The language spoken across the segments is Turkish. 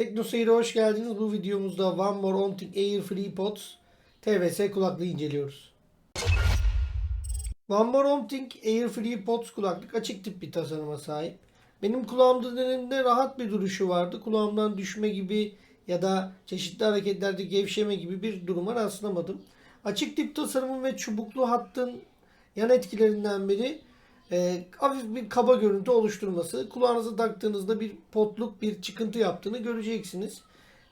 TeknoSeyir'e hoş geldiniz. Bu videomuzda One More On Thing Air Free Pods TVS kulaklığı inceliyoruz. One More On Thing Air Free Pods kulaklık açık tip bir tasarıma sahip. Benim kulağımda döneminde rahat bir duruşu vardı. Kulağımdan düşme gibi ya da çeşitli hareketlerde gevşeme gibi bir duruma rastlamadım. Açık tip tasarımın ve çubuklu hattın yan etkilerinden biri e, hafif bir kaba görüntü oluşturması. Kulağınıza taktığınızda bir potluk, bir çıkıntı yaptığını göreceksiniz.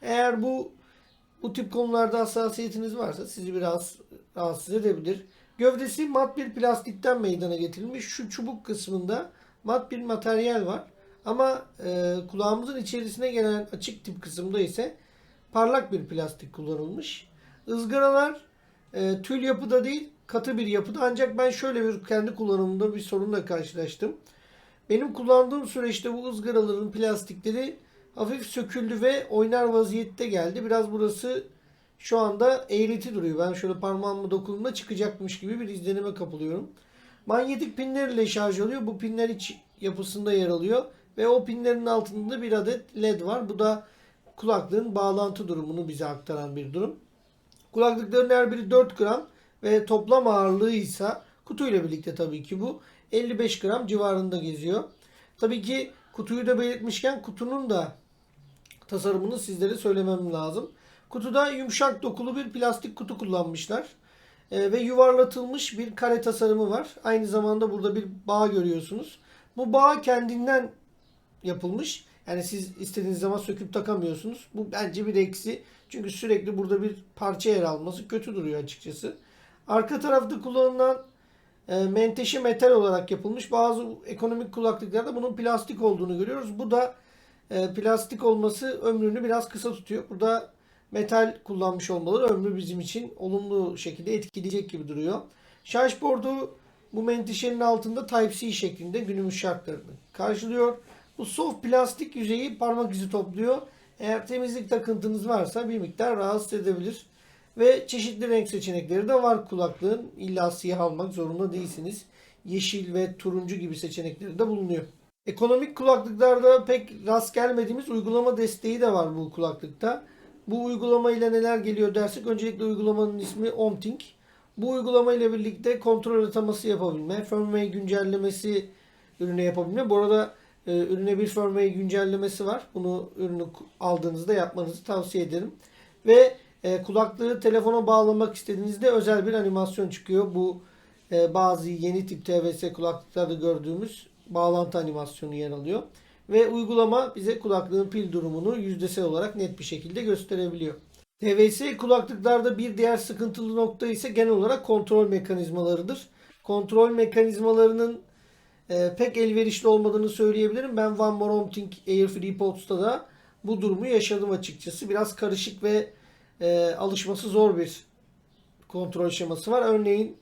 Eğer bu bu tip konularda hassasiyetiniz varsa sizi biraz rahatsız edebilir. Gövdesi mat bir plastikten meydana getirilmiş. Şu çubuk kısmında mat bir materyal var. Ama e, kulağımızın içerisine gelen açık tip kısımda ise parlak bir plastik kullanılmış. Izgaralar e, tül yapıda değil katı bir yapıda ancak ben şöyle bir kendi kullanımımda bir sorunla karşılaştım. Benim kullandığım süreçte bu ızgaraların plastikleri hafif söküldü ve oynar vaziyette geldi. Biraz burası şu anda eğreti duruyor. Ben şöyle parmağımla dokunduğumda çıkacakmış gibi bir izlenime kapılıyorum. Manyetik pinler ile şarj oluyor. Bu pinler iç yapısında yer alıyor. Ve o pinlerin altında bir adet led var. Bu da kulaklığın bağlantı durumunu bize aktaran bir durum. Kulaklıkların her biri 4 gram ve toplam ağırlığı ise kutuyla birlikte tabii ki bu 55 gram civarında geziyor. Tabii ki kutuyu da belirtmişken kutunun da tasarımını sizlere söylemem lazım. Kutuda yumuşak dokulu bir plastik kutu kullanmışlar. Ee, ve yuvarlatılmış bir kare tasarımı var. Aynı zamanda burada bir bağ görüyorsunuz. Bu bağ kendinden yapılmış. Yani siz istediğiniz zaman söküp takamıyorsunuz. Bu bence bir eksi. Çünkü sürekli burada bir parça yer alması kötü duruyor açıkçası. Arka tarafta kullanılan e, menteşe metal olarak yapılmış. Bazı ekonomik kulaklıklarda bunun plastik olduğunu görüyoruz. Bu da e, plastik olması ömrünü biraz kısa tutuyor. Burada metal kullanmış olmaları ömrü bizim için olumlu şekilde etkileyecek gibi duruyor. Şarj bordu bu menteşenin altında Type-C şeklinde günümüz şartlarını karşılıyor. Bu soft plastik yüzeyi parmak izi topluyor. Eğer temizlik takıntınız varsa bir miktar rahatsız edebilir. Ve çeşitli renk seçenekleri de var kulaklığın. İlla siyah almak zorunda değilsiniz. Yeşil ve turuncu gibi seçenekleri de bulunuyor. Ekonomik kulaklıklarda pek rast gelmediğimiz uygulama desteği de var bu kulaklıkta. Bu uygulama ile neler geliyor dersek öncelikle uygulamanın ismi OMTink. Bu uygulama ile birlikte kontrol ataması yapabilme, firmware güncellemesi ürüne yapabilme. Bu arada e, ürüne bir firmware güncellemesi var. Bunu ürünü aldığınızda yapmanızı tavsiye ederim. Ve e, kulaklığı telefona bağlamak istediğinizde özel bir animasyon çıkıyor. Bu e, bazı yeni tip TVS kulaklıklarda gördüğümüz bağlantı animasyonu yer alıyor. Ve uygulama bize kulaklığın pil durumunu yüzdesel olarak net bir şekilde gösterebiliyor. TVS kulaklıklarda bir diğer sıkıntılı nokta ise genel olarak kontrol mekanizmalarıdır. Kontrol mekanizmalarının e, pek elverişli olmadığını söyleyebilirim. Ben One More Home Think Air Free Pods'ta da bu durumu yaşadım açıkçası. Biraz karışık ve e, alışması zor bir kontrol şeması var. Örneğin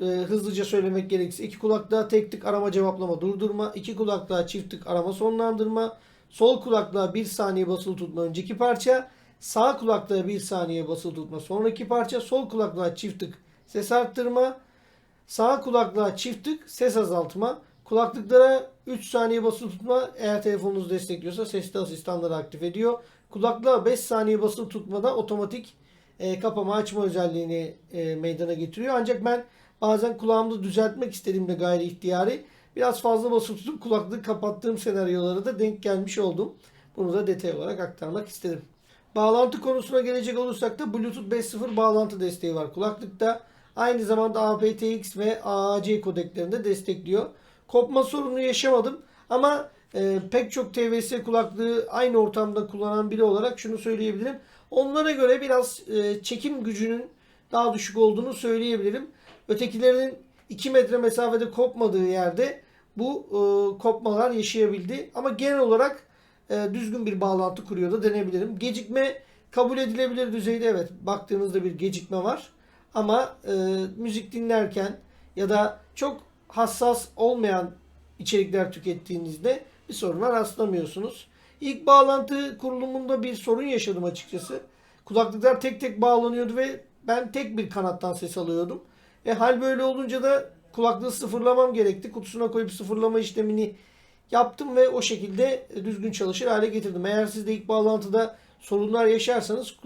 e, hızlıca söylemek gerekirse iki kulaklığa tek tık arama cevaplama durdurma, iki kulaklığa çift tık arama sonlandırma, sol kulaklığa bir saniye basılı tutma önceki parça, sağ kulaklığa bir saniye basılı tutma sonraki parça, sol kulaklığa çift tık ses arttırma, sağ kulaklığa çift tık ses azaltma, kulaklıklara 3 saniye basılı tutma eğer telefonunuz destekliyorsa sesli asistanları aktif ediyor. Kulaklığa 5 saniye basılı tutmada otomatik e, kapama açma özelliğini e, meydana getiriyor. Ancak ben bazen kulağımda düzeltmek istediğimde gayri ihtiyari biraz fazla basılı tutup kulaklığı kapattığım senaryolara da denk gelmiş oldum. Bunu da detay olarak aktarmak istedim. Bağlantı konusuna gelecek olursak da Bluetooth 5.0 bağlantı desteği var kulaklıkta. Aynı zamanda aptX ve AAC kodeklerini de destekliyor. Kopma sorunu yaşamadım ama e, pek çok TVS kulaklığı aynı ortamda kullanan biri olarak şunu söyleyebilirim. Onlara göre biraz e, çekim gücünün daha düşük olduğunu söyleyebilirim. Ötekilerinin 2 metre mesafede kopmadığı yerde bu e, kopmalar yaşayabildi. Ama genel olarak e, düzgün bir bağlantı kuruyor da denebilirim. Gecikme kabul edilebilir düzeyde evet baktığınızda bir gecikme var. Ama e, müzik dinlerken ya da çok hassas olmayan içerikler tükettiğinizde bir soruna rastlamıyorsunuz. İlk bağlantı kurulumunda bir sorun yaşadım açıkçası. Kulaklıklar tek tek bağlanıyordu ve ben tek bir kanattan ses alıyordum. E hal böyle olunca da kulaklığı sıfırlamam gerekti. Kutusuna koyup sıfırlama işlemini yaptım ve o şekilde düzgün çalışır hale getirdim. Eğer siz de ilk bağlantıda sorunlar yaşarsanız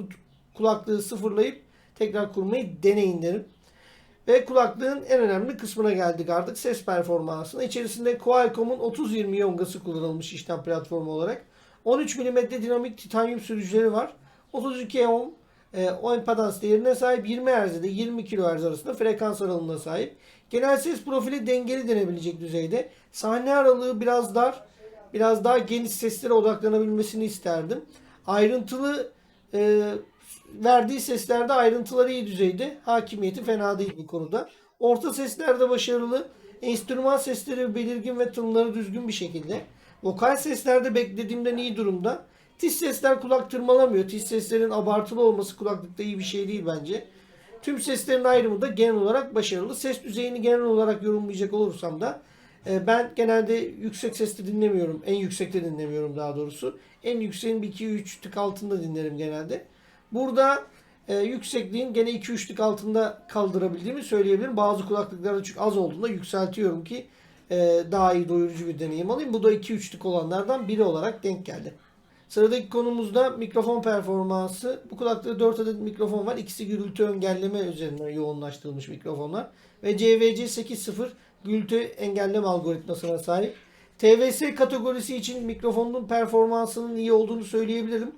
kulaklığı sıfırlayıp tekrar kurmayı deneyin derim. Ve kulaklığın en önemli kısmına geldik artık ses performansına. İçerisinde Qualcomm'un 3020 yongası kullanılmış işlem platformu olarak. 13 mm dinamik titanyum sürücüleri var. 32 ohm e, o impedans değerine sahip 20 Hz ile 20 kHz arasında frekans aralığına sahip. Genel ses profili dengeli denebilecek düzeyde. Sahne aralığı biraz dar. Biraz daha geniş seslere odaklanabilmesini isterdim. Ayrıntılı e, verdiği seslerde ayrıntıları iyi düzeyde. Hakimiyeti fena değil bu konuda. Orta seslerde başarılı. Enstrüman sesleri belirgin ve tınıları düzgün bir şekilde. Vokal seslerde beklediğimden iyi durumda. Tiz sesler kulak tırmalamıyor. Tiz seslerin abartılı olması kulaklıkta iyi bir şey değil bence. Tüm seslerin ayrımı da genel olarak başarılı. Ses düzeyini genel olarak yorumlayacak olursam da e, ben genelde yüksek sesle dinlemiyorum. En yüksekte dinlemiyorum daha doğrusu. En yükseğin bir 2-3 tık altında dinlerim genelde. Burada e, yüksekliğin gene 2-3 tık altında kaldırabildiğimi söyleyebilirim. Bazı kulaklıklarda çünkü az olduğunda yükseltiyorum ki e, daha iyi doyurucu bir deneyim alayım. Bu da 2-3 tık olanlardan biri olarak denk geldi. Sıradaki konumuzda mikrofon performansı. Bu kulaklıkta 4 adet mikrofon var. İkisi gürültü engelleme üzerinden yoğunlaştırılmış mikrofonlar. Ve CVC 8.0 gürültü engelleme algoritmasına sahip. TVS kategorisi için mikrofonun performansının iyi olduğunu söyleyebilirim.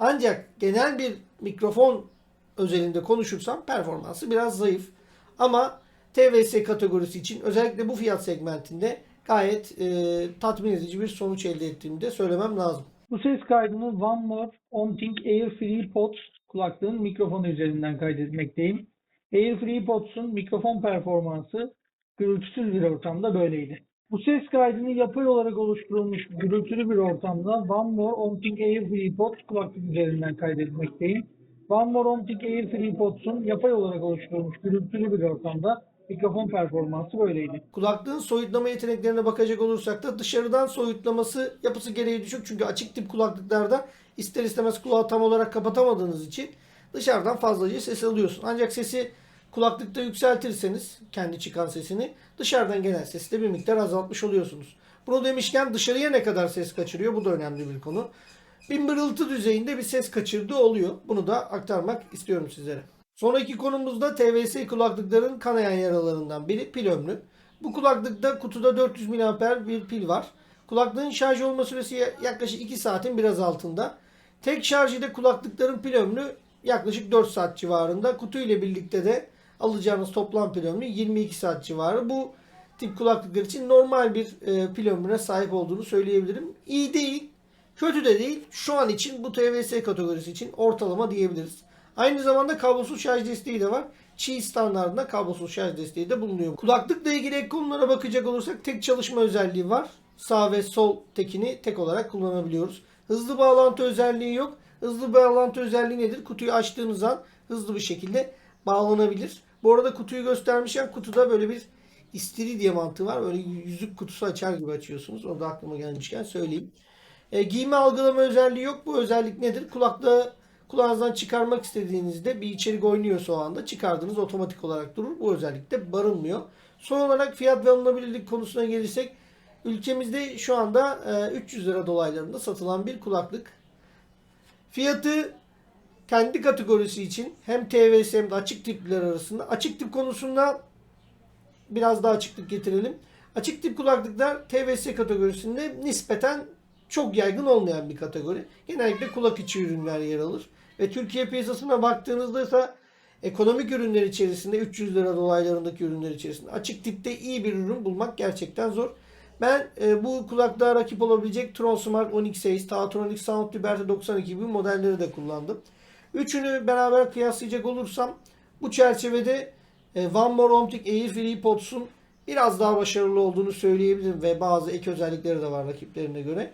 Ancak genel bir mikrofon özelinde konuşursam performansı biraz zayıf. Ama TVS kategorisi için özellikle bu fiyat segmentinde gayet e, tatmin edici bir sonuç elde ettiğimi de söylemem lazım. Bu ses kaydını One More OnThink Air Free Pods kulaklığın mikrofonu üzerinden kaydetmekteyim. Air Free Pods'un mikrofon performansı gürültüsüz bir ortamda böyleydi. Bu ses kaydını yapay olarak oluşturulmuş gürültülü bir ortamda One More OnThink Air Free Pods kulaklık üzerinden kaydetmekteyim. One More OnThink Air Free Pods'un yapay olarak oluşturulmuş gürültülü bir ortamda mikrofon performansı böyleydi. Kulaklığın soyutlama yeteneklerine bakacak olursak da dışarıdan soyutlaması yapısı gereği düşük. Çünkü açık tip kulaklıklarda ister istemez kulağı tam olarak kapatamadığınız için dışarıdan fazlaca ses alıyorsun. Ancak sesi kulaklıkta yükseltirseniz kendi çıkan sesini dışarıdan gelen sesi de bir miktar azaltmış oluyorsunuz. Bunu demişken dışarıya ne kadar ses kaçırıyor bu da önemli bir konu. Bir mırıltı düzeyinde bir ses kaçırdığı oluyor. Bunu da aktarmak istiyorum sizlere. Sonraki konumuzda TVS kulaklıkların kanayan yaralarından biri pil ömrü. Bu kulaklıkta kutuda 400 mAh bir pil var. Kulaklığın şarj olma süresi yaklaşık 2 saatin biraz altında. Tek şarj ile kulaklıkların pil ömrü yaklaşık 4 saat civarında. Kutu ile birlikte de alacağınız toplam pil ömrü 22 saat civarı. Bu tip kulaklıklar için normal bir e, pil ömrüne sahip olduğunu söyleyebilirim. İyi değil, kötü de değil. Şu an için bu TVS kategorisi için ortalama diyebiliriz. Aynı zamanda kablosuz şarj desteği de var. Qi standartında kablosuz şarj desteği de bulunuyor. Kulaklıkla ilgili ek konulara bakacak olursak tek çalışma özelliği var. Sağ ve sol tekini tek olarak kullanabiliyoruz. Hızlı bağlantı özelliği yok. Hızlı bağlantı özelliği nedir? Kutuyu açtığınız an hızlı bir şekilde bağlanabilir. Bu arada kutuyu göstermişken kutuda böyle bir istiridye mantığı var. Böyle yüzük kutusu açar gibi açıyorsunuz. O da aklıma gelmişken söyleyeyim. E, giyme algılama özelliği yok. Bu özellik nedir? Kulaklığı kulağınızdan çıkarmak istediğinizde bir içerik oynuyorsa o anda çıkardığınız otomatik olarak durur. Bu özellikte barınmıyor. Son olarak fiyat ve alınabilirlik konusuna gelirsek ülkemizde şu anda e, 300 lira dolaylarında satılan bir kulaklık. Fiyatı kendi kategorisi için hem TVS hem de açık tipler arasında. Açık tip konusunda biraz daha açıklık getirelim. Açık tip kulaklıklar TVS kategorisinde nispeten çok yaygın olmayan bir kategori. Genellikle kulak içi ürünler yer alır. Ve Türkiye piyasasına baktığınızda ise ekonomik ürünler içerisinde 300 lira dolaylarındaki ürünler içerisinde açık tipte iyi bir ürün bulmak gerçekten zor. Ben e, bu kulaklığa rakip olabilecek Tronsmart Onyx Ace, Taotronic Sound Liberty 92 gibi modelleri de kullandım. Üçünü beraber kıyaslayacak olursam bu çerçevede e, More Optic Air Free Pods'un biraz daha başarılı olduğunu söyleyebilirim ve bazı ek özellikleri de var rakiplerine göre.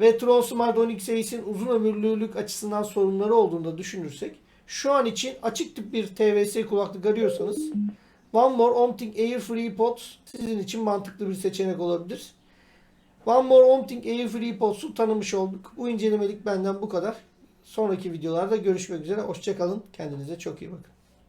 Ve Tron Smart Onyx Ace'in uzun ömürlülük açısından sorunları olduğunu da düşünürsek şu an için açık tip bir TVS kulaklık arıyorsanız One More Omting Air Free Pods sizin için mantıklı bir seçenek olabilir. One More Omting Air Free Pods'u tanımış olduk. Bu incelemelik benden bu kadar. Sonraki videolarda görüşmek üzere. Hoşçakalın. Kendinize çok iyi bakın.